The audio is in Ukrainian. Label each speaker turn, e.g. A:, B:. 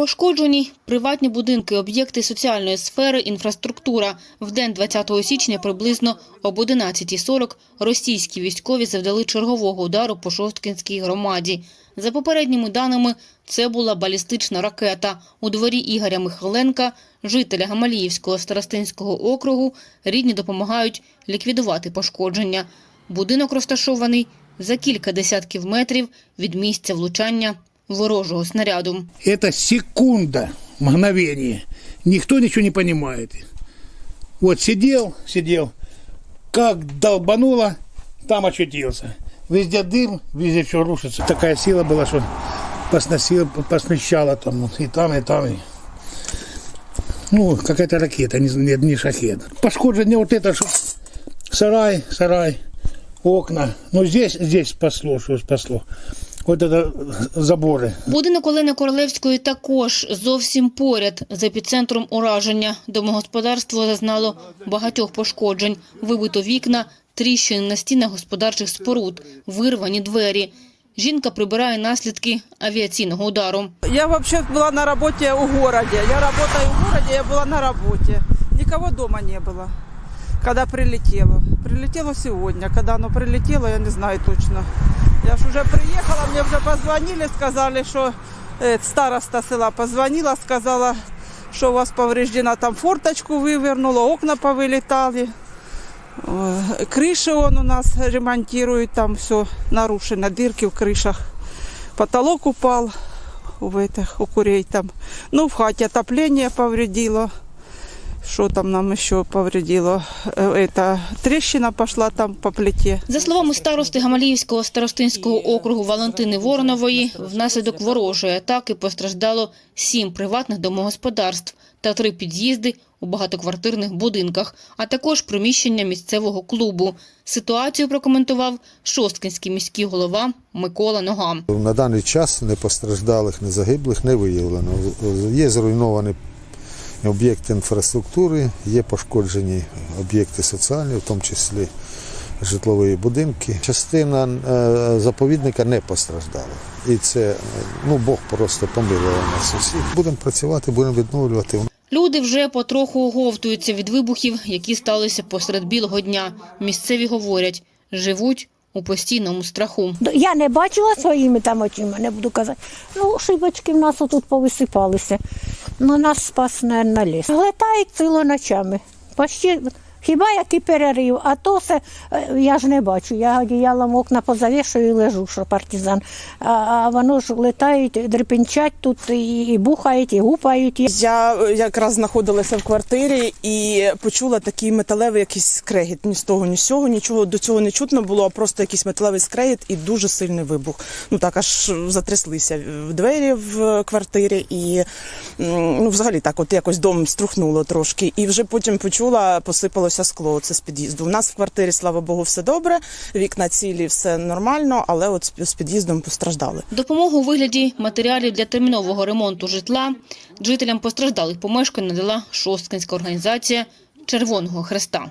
A: Пошкоджені приватні будинки, об'єкти соціальної сфери, інфраструктура. В день 20 січня приблизно об 11.40 російські військові завдали чергового удару по Шосткинській громаді. За попередніми даними, це була балістична ракета. У дворі Ігоря Михайленка, жителя Гамаліївського старостинського округу, рідні допомагають ліквідувати пошкодження. Будинок розташований за кілька десятків метрів від місця влучання ворожого снаряду.
B: Это секунда, мгновение. Никто ничего не понимает. Вот сидел, сидел. Как долбануло, там очутився. Везде дым, везде все рушится. Такая сила была, что посносила, посміщала там, и там, и там. І... Ну, какая-то ракета, не, не, не шахет. Пошкодження вот это, что, сарай, сарай, окна. Ну, здесь, здесь спасло, что спасло. Вот это заборы.
A: Будинок Олени Королевської також зовсім поряд з епіцентром ураження. Домогосподарство зазнало багатьох пошкоджень. Вибито вікна, тріщини на стінах господарчих споруд, вирвані двері. Жінка прибирає наслідки авіаційного удару.
C: Я вообще была на работе у городе. Я работаю в городе, я была на работе. Никого дома не было, когда прилетело. Прилетело сегодня. Когда оно прилетело, я не знаю точно. Я ж уже приехала, мне уже позвонили, сказали, что э, староста села позвонила, сказала, что у вас повреждена там форточку вывернула, окна повылетали. Э, Крыши он у нас ремонтирует, там все нарушено, дырки в крышах. Потолок упал в этих, у курей там. Ну, в хате отопление повредило. Что там нам еще повредило? Э, Это трещина пошла там по плите.
A: За словами старости Гамаліївського старостинського округу Валентини Воронової, внаслідок ворожої атаки постраждало сім приватних домогосподарств та три під'їзди у багатоквартирних будинках, а також приміщення місцевого клубу. Ситуацію прокоментував Шосткинський міський голова Микола Нога.
D: На даний час не постраждалих, не загиблих не виявлено. Є зруйновані об'єкти інфраструктури, є пошкоджені об'єкти соціальні, в тому числі житлові будинки. Частина е, заповідника не постраждала. І це ну, Бог просто помилував нас усіх. Будемо працювати, будемо відновлювати.
A: Люди вже потроху оговтуються від вибухів, які сталися посеред білого дня. Місцеві говорять, живуть у постійному страху.
E: Я не бачила своїми там очима, не буду казати. Ну, шибочки в нас тут повисипалися. Ну, нас спас, мабуть, ліс. Глетають ціло ночами. Почти, хіба який перерив, а то все е, я ж не бачу. Я одіялом окна позавішую і лежу, що партизан. А, а воно ж летають, дрипінчать тут і, і бухають, і гупають.
F: Я е, якраз знаходилася в квартирі і почула такий металевий якийсь скрегіт. Ні з того, ні з цього, нічого до цього не чутно було, а просто якийсь металевий скрегіт і дуже сильний вибух. Ну так аж затряслися в двері в квартирі, і ну, взагалі так, от якось дом струхнуло трошки. І вже потім почула, посипалося скло. Це з під'їзду. У нас в квартирі, слава Богу, все добре. Вікна цілі, все нормально, але от з під'їздом постраждали.
A: Допомогу у вигляді матеріалів для термінового ремонту житла жителям постраждалих помешкань надала Шосткинська організація Червоного Хреста.